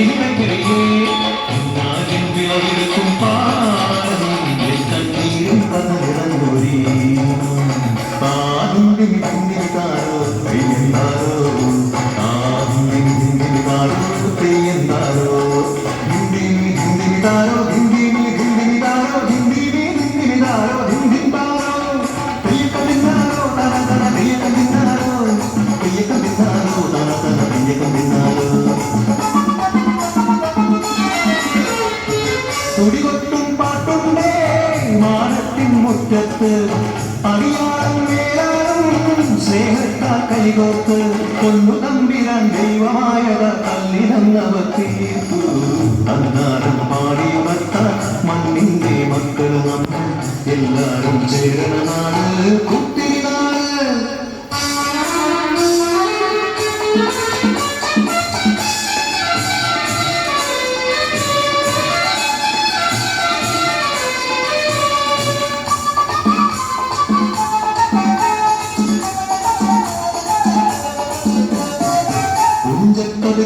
இனிமை பெருகி நான் என் സ്നേഹത്താ കൈകോത്ത് കൊന്നു തമ്പിരാൻ ദൈവമായവ കല്ലിനന്നവ തീർത്തു.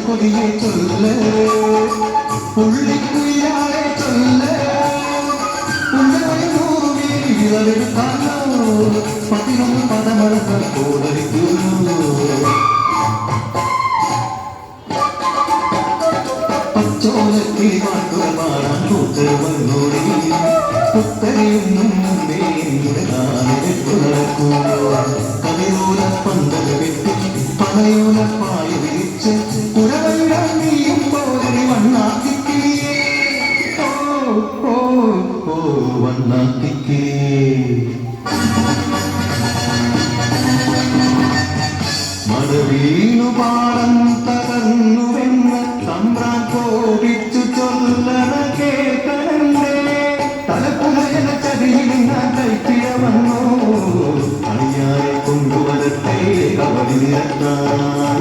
കൊടിയെ ചൊല്ല്. പുള്ളിക്കുയിലാളെ ചൊല്ല്. ഉള്ളവരെ നൂറുമേലെടുക്കാലോ പതിനൊന്ന് പദമഴകൾ കോടലിക്കുന്നു പച്ചോലത്തിൽ പാട്ടുകൾ പാടാൻ കൂട്ടുവന്നോടി പുത്തരിയൊന്നും മുമ്പേ എന്റെ കാലിൽ കതിരോല പന്തൽ വെട്ടി പനയോല പായ വിരിച്ച് വണ്ണാത്തിക്കിളിയേ മഴവീണു പാടം തകർന്നുവെന്ന് തമ്പ്രാൻ കോപിച്ചു ചൊല്ലണ കേൾക്കണേ തലപ്പുഴയന ചതിയിലിന്ന കൈപ്പിയ വന്നു? അണിയാരെ കൊണ്ടുവരട്ടെ കവടി നിരത്താൻ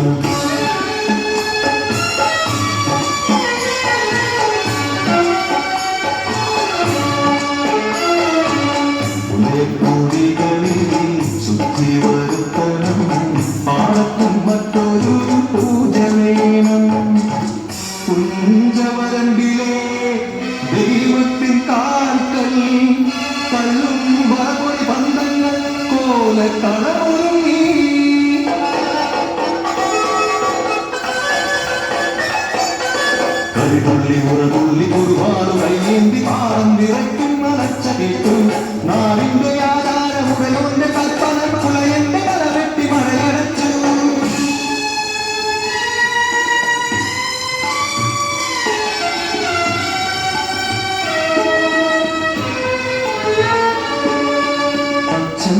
കരിതുള്ളി ഉറതുള്ളി ഒരുപാട് കയ്യേന്തി പാറം നിറയ്ക്കും നനച്ച കേട്ടു നാടിന്റെ ആധാരമുടയോന്റെ കൽപ്പന പുലയന്റെ കലവെട്ടി മഴയടച്ചു അച്ഛൻ